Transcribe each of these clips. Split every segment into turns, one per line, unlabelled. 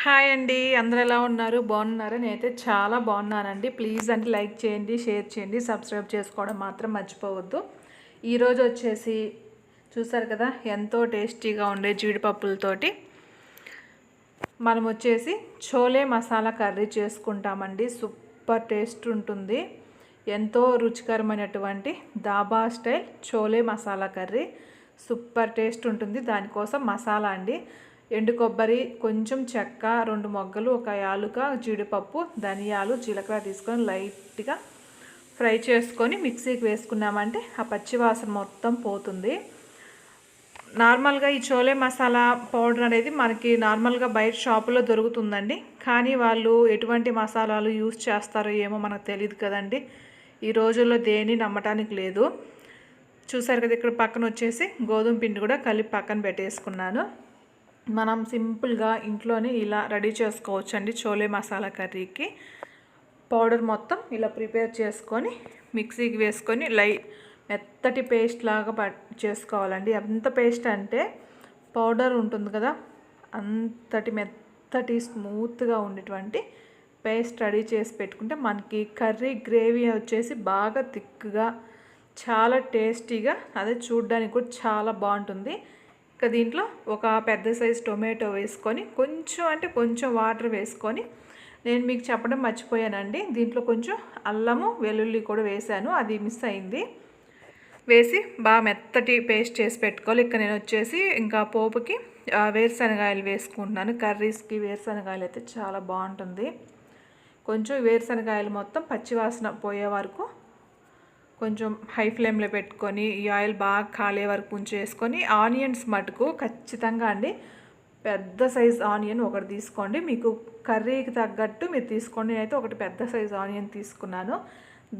hi అండి అందరు ఎలా ఉన్నారు బాగున్నారు నేనైతే చాలా బాగున్నానండి ప్లీజ్ అండి లైక్ చేయండి షేర్ చేయండి సబ్స్క్రైబ్ చేసుకోవడం మాత్రం మర్చిపోవద్దు ఈరోజు వచ్చేసి చూసారు కదా ఎంతో టేస్టీగా ఉండే జీడిపప్పులతోటి మనం వచ్చేసి చోలే మసాలా కర్రీ చేసుకుంటామండి సూపర్ టేస్ట్ ఉంటుంది ఎంతో రుచికరమైనటువంటి dhaba style chole masala curry super taste ఉంటుంది దానికోసం మసాలా అండి ఎండు కొబ్బరి కొంచెం చెక్క రెండు మొగ్గలు ఒక యాలుక జీడిపప్పు ధనియాలు జీలకర్ర తీసుకొని లైట్గా ఫ్రై చేసుకొని మిక్సీకి వేసుకున్నామంటే ఆ పచ్చివాసన మొత్తం పోతుంది నార్మల్గా ఈ చోలే మసాలా పౌడర్ అనేది మనకి నార్మల్గా బయట షాపులో దొరుకుతుందండి కానీ వాళ్ళు ఎటువంటి మసాలాలు యూస్ చేస్తారో ఏమో మనకు తెలియదు కదండి ఈ రోజుల్లో దేని నమ్మటానికి లేదు చూసారు కదా ఇక్కడ పక్కన వచ్చేసి గోధుమ పిండి కూడా కలిపి పక్కన పెట్టేసుకున్నాను మనం సింపుల్గా ఇంట్లోనే ఇలా రెడీ చేసుకోవచ్చు అండి చోలే మసాలా కర్రీకి పౌడర్ మొత్తం ఇలా ప్రిపేర్ చేసుకొని మిక్సీకి వేసుకొని లై మెత్తటి పేస్ట్ లాగా చేసుకోవాలండి ఎంత పేస్ట్ అంటే పౌడర్ ఉంటుంది కదా అంతటి మెత్తటి స్మూత్గా ఉండేటువంటి పేస్ట్ రెడీ చేసి పెట్టుకుంటే మనకి కర్రీ గ్రేవీ వచ్చేసి బాగా థిక్గా చాలా టేస్టీగా అదే చూడడానికి కూడా చాలా బాగుంటుంది ఇంకా దీంట్లో ఒక పెద్ద సైజు టొమాటో వేసుకొని కొంచెం అంటే కొంచెం వాటర్ వేసుకొని నేను మీకు చెప్పడం మర్చిపోయానండి దీంట్లో కొంచెం అల్లము వెల్లుల్లి కూడా వేశాను అది మిస్ అయింది వేసి బాగా మెత్తటి పేస్ట్ చేసి పెట్టుకోవాలి ఇక్కడ నేను వచ్చేసి ఇంకా పోపుకి వేరుశనగాయలు వేసుకుంటున్నాను కర్రీస్కి వేరుశనగాయలు అయితే చాలా బాగుంటుంది కొంచెం వేరుశనగాయలు మొత్తం పచ్చివాసన పోయే వరకు కొంచెం హై ఫ్లేమ్లో పెట్టుకొని ఈ ఆయిల్ బాగా కాలే వరకు ఉంచేసుకొని ఆనియన్స్ మటుకు ఖచ్చితంగా అండి పెద్ద సైజ్ ఆనియన్ ఒకటి తీసుకోండి మీకు కర్రీకి తగ్గట్టు మీరు తీసుకోండి అయితే ఒకటి పెద్ద సైజ్ ఆనియన్ తీసుకున్నాను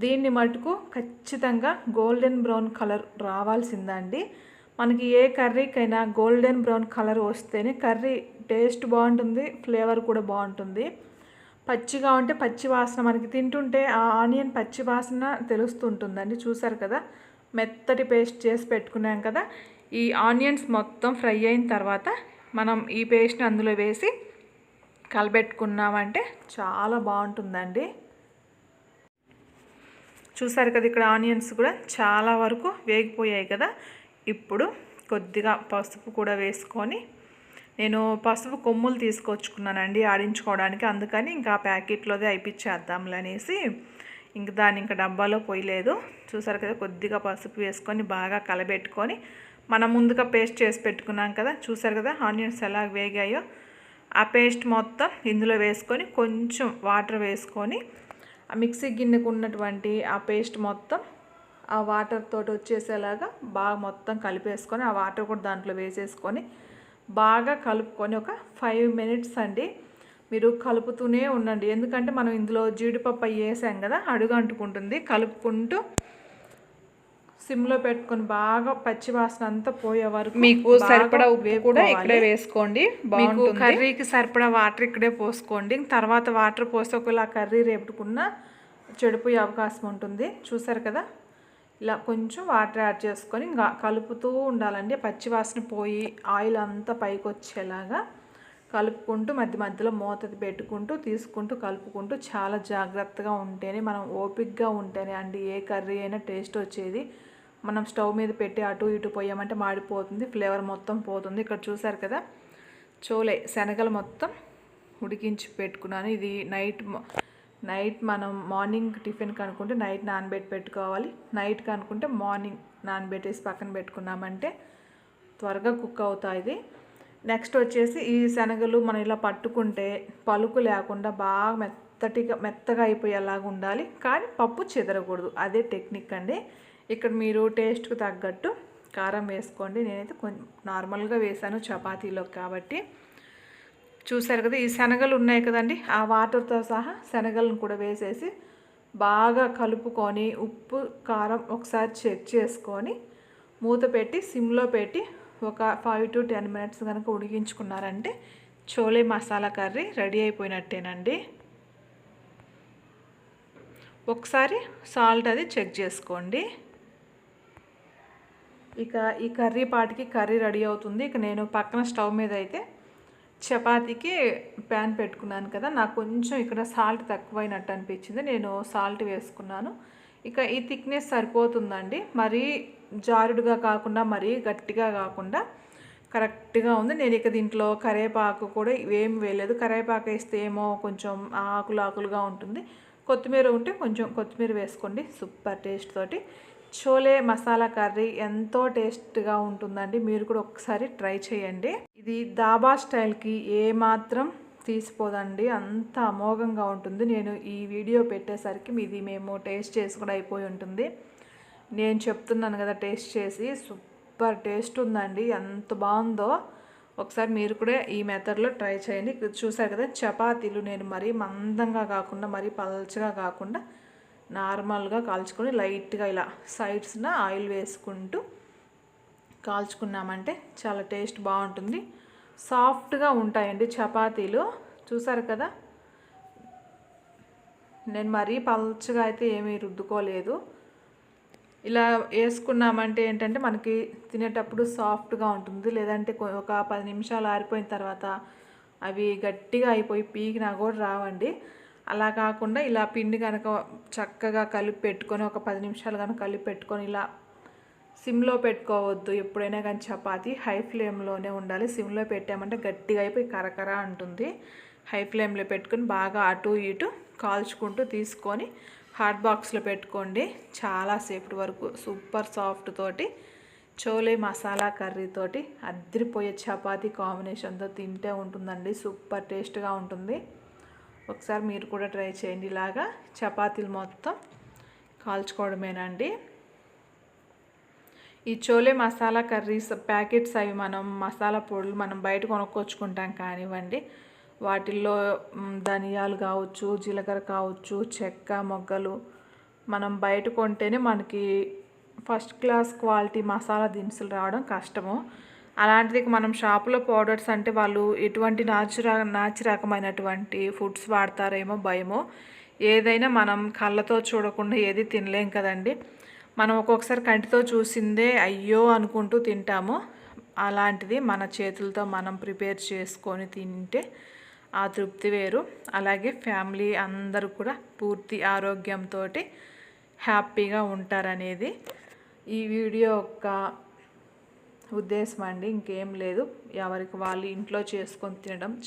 దీన్ని మటుకు ఖచ్చితంగా గోల్డెన్ బ్రౌన్ కలర్ రావాల్సిందండి మనకి ఏ కర్రీకైనా గోల్డెన్ బ్రౌన్ కలర్ వస్తేనే కర్రీ టేస్ట్ బాగుంటుంది ఫ్లేవర్ కూడా బాగుంటుంది పచ్చిగా ఉంటే పచ్చి వాసన మనకి తింటుంటే ఆ ఆనియన్ పచ్చి వాసన తెలుస్తుంటుందండి చూసారు కదా మెత్తటి పేస్ట్ చేసి పెట్టుకున్నాం కదా ఈ ఆనియన్స్ మొత్తం ఫ్రై అయిన తర్వాత మనం ఈ పేస్ట్ని అందులో వేసి కలబెట్టుకున్నామంటే చాలా బాగుంటుందండి చూసారు కదా ఇక్కడ ఆనియన్స్ కూడా చాలా వరకు వేగిపోయాయి కదా ఇప్పుడు కొద్దిగా పసుపు కూడా వేసుకొని నేను పసుపు కొమ్ములు తీసుకొచ్చుకున్నానండి ఆడించుకోవడానికి అందుకని ఇంకా ప్యాకెట్లోదే అయిపించేద్దాంలనేసి ఇంక దాన్ని ఇంకా డబ్బాలో పోయలేదు చూసారు కదా కొద్దిగా పసుపు వేసుకొని బాగా కలబెట్టుకొని మనం ముందుగా పేస్ట్ చేసి పెట్టుకున్నాం కదా చూసారు కదా ఆనియన్స్ ఎలా వేగాయో ఆ పేస్ట్ మొత్తం ఇందులో వేసుకొని కొంచెం వాటర్ వేసుకొని ఆ మిక్సీ గిన్నెకు ఉన్నటువంటి ఆ పేస్ట్ మొత్తం ఆ వాటర్ తోటి వచ్చేసేలాగా బాగా మొత్తం కలిపేసుకొని ఆ వాటర్ కూడా దాంట్లో వేసేసుకొని బాగా కలుపుకొని ఒక ఫైవ్ మినిట్స్ అండి మీరు కలుపుతూనే ఉండండి ఎందుకంటే మనం ఇందులో జీడిపప్పు వేసాం కదా అడుగు అంటుకుంటుంది కలుపుకుంటూ సిమ్లో పెట్టుకొని బాగా పచ్చి వాసన అంతా పోయే వరకు మీకు సరిపడా ఉప్పు కూడా ఇక్కడే వేసుకోండి మీకు కర్రీకి సరిపడా వాటర్ ఇక్కడే పోసుకోండి తర్వాత వాటర్ పోసే ఒకవేళ కర్రీ రేపుకున్నా చెడిపోయే అవకాశం ఉంటుంది చూసారు కదా ఇలా కొంచెం వాటర్ యాడ్ చేసుకొని కలుపుతూ ఉండాలండి పచ్చివాసన పోయి ఆయిల్ అంతా పైకి వచ్చేలాగా కలుపుకుంటూ మధ్య మధ్యలో మూతది పెట్టుకుంటూ తీసుకుంటూ కలుపుకుంటూ చాలా జాగ్రత్తగా ఉంటేనే మనం ఓపిక్గా ఉంటేనే అండి ఏ కర్రీ అయినా టేస్ట్ వచ్చేది మనం స్టవ్ మీద పెట్టి అటు ఇటు పోయామంటే మాడిపోతుంది ఫ్లేవర్ మొత్తం పోతుంది ఇక్కడ చూసారు కదా చోలే శనగలు మొత్తం ఉడికించి పెట్టుకున్నాను ఇది నైట్ నైట్ మనం మార్నింగ్ టిఫిన్ కనుక్కుంటే నైట్ నానబెట్టి పెట్టుకోవాలి నైట్ కనుక్కుంటే మార్నింగ్ నానబెట్టేసి పక్కన పెట్టుకున్నామంటే త్వరగా కుక్ అవుతాయి నెక్స్ట్ వచ్చేసి ఈ శనగలు మనం ఇలా పట్టుకుంటే పలుకు లేకుండా బాగా మెత్తటిగా మెత్తగా అయిపోయేలాగా ఉండాలి కానీ పప్పు చెదరకూడదు అదే టెక్నిక్ అండి ఇక్కడ మీరు టేస్ట్కు తగ్గట్టు కారం వేసుకోండి నేనైతే కొంచెం నార్మల్గా వేసాను చపాతీలో కాబట్టి చూశారు కదా ఈ శనగలు ఉన్నాయి కదండి ఆ వాటర్తో సహా శనగలను కూడా వేసేసి బాగా కలుపుకొని ఉప్పు కారం ఒకసారి చెక్ చేసుకొని మూత పెట్టి సిమ్లో పెట్టి ఒక ఫైవ్ టు టెన్ మినిట్స్ కనుక ఉడికించుకున్నారంటే చోలే మసాలా కర్రీ రెడీ అయిపోయినట్టేనండి ఒకసారి సాల్ట్ అది చెక్ చేసుకోండి ఇక ఈ కర్రీ పాటికి కర్రీ రెడీ అవుతుంది ఇక నేను పక్కన స్టవ్ మీద అయితే చపాతీకి ప్యాన్ పెట్టుకున్నాను కదా నాకు కొంచెం ఇక్కడ సాల్ట్ తక్కువైనట్టు అనిపించింది నేను సాల్ట్ వేసుకున్నాను ఇక ఈ థిక్నెస్ సరిపోతుందండి మరీ జారుడుగా కాకుండా మరీ గట్టిగా కాకుండా కరెక్ట్గా ఉంది నేను ఇక దీంట్లో కరేపాకు కూడా ఏం వేయలేదు కరేపాకు వేస్తే ఏమో కొంచెం ఆకులు ఆకులుగా ఉంటుంది కొత్తిమీర ఉంటే కొంచెం కొత్తిమీర వేసుకోండి సూపర్ టేస్ట్ తోటి చోలే మసాలా కర్రీ ఎంతో టేస్ట్గా ఉంటుందండి మీరు కూడా ఒకసారి ట్రై చేయండి ఇది దాబా స్టైల్కి ఏమాత్రం తీసిపోదండి అంత అమోఘంగా ఉంటుంది నేను ఈ వీడియో పెట్టేసరికి ఇది మేము టేస్ట్ చేసి కూడా అయిపోయి ఉంటుంది నేను చెప్తున్నాను కదా టేస్ట్ చేసి సూపర్ టేస్ట్ ఉందండి ఎంత బాగుందో ఒకసారి మీరు కూడా ఈ మెథడ్లో ట్రై చేయండి చూసారు కదా చపాతీలు నేను మరీ మందంగా కాకుండా మరీ పల్చగా కాకుండా నార్మల్గా కాల్చుకొని లైట్గా ఇలా సైడ్స్న ఆయిల్ వేసుకుంటూ కాల్చుకున్నామంటే చాలా టేస్ట్ బాగుంటుంది సాఫ్ట్గా ఉంటాయండి చపాతీలు చూసారు కదా నేను మరీ పల్చగా అయితే ఏమీ రుద్దుకోలేదు ఇలా వేసుకున్నామంటే ఏంటంటే మనకి తినేటప్పుడు సాఫ్ట్గా ఉంటుంది లేదంటే ఒక పది నిమిషాలు ఆరిపోయిన తర్వాత అవి గట్టిగా అయిపోయి పీకినా కూడా రావండి అలా కాకుండా ఇలా పిండి కనుక చక్కగా కలిపి పెట్టుకొని ఒక పది నిమిషాలు కనుక కలిపి పెట్టుకొని ఇలా సిమ్లో పెట్టుకోవద్దు ఎప్పుడైనా కానీ చపాతి హై ఫ్లేమ్లోనే ఉండాలి సిమ్లో పెట్టామంటే గట్టిగా అయిపోయి కరకర అంటుంది హై ఫ్లేమ్లో పెట్టుకుని బాగా అటు ఇటు కాల్చుకుంటూ తీసుకొని హాట్ బాక్స్లో పెట్టుకోండి చాలాసేపటి వరకు సూపర్ సాఫ్ట్ తోటి చోలే మసాలా కర్రీతోటి అద్దరిపోయే చపాతీ కాంబినేషన్తో తింటే ఉంటుందండి సూపర్ టేస్ట్గా ఉంటుంది ఒకసారి మీరు కూడా ట్రై చేయండి ఇలాగా చపాతీలు మొత్తం కాల్చుకోవడమేనండి ఈ చోలే మసాలా కర్రీస్ ప్యాకెట్స్ అవి మనం మసాలా పొడులు మనం బయట కొనుక్కొచ్చుకుంటాం కానివ్వండి వాటిల్లో ధనియాలు కావచ్చు జీలకర్ర కావచ్చు చెక్క మొగ్గలు మనం బయట కొంటేనే మనకి ఫస్ట్ క్లాస్ క్వాలిటీ మసాలా దినుసులు రావడం కష్టము అలాంటిది మనం షాపులో పౌడర్స్ అంటే వాళ్ళు ఎటువంటి నాచురా నాచురకమైనటువంటి ఫుడ్స్ వాడతారేమో భయమో ఏదైనా మనం కళ్ళతో చూడకుండా ఏది తినలేం కదండి మనం ఒక్కొక్కసారి కంటితో చూసిందే అయ్యో అనుకుంటూ తింటాము అలాంటిది మన చేతులతో మనం ప్రిపేర్ చేసుకొని తింటే ఆ తృప్తి వేరు అలాగే ఫ్యామిలీ అందరూ కూడా పూర్తి ఆరోగ్యంతో హ్యాపీగా ఉంటారనేది ఈ వీడియో యొక్క ఉద్దేశం అండి ఇంకేం లేదు ఎవరికి వాళ్ళు ఇంట్లో చేసుకొని తినడం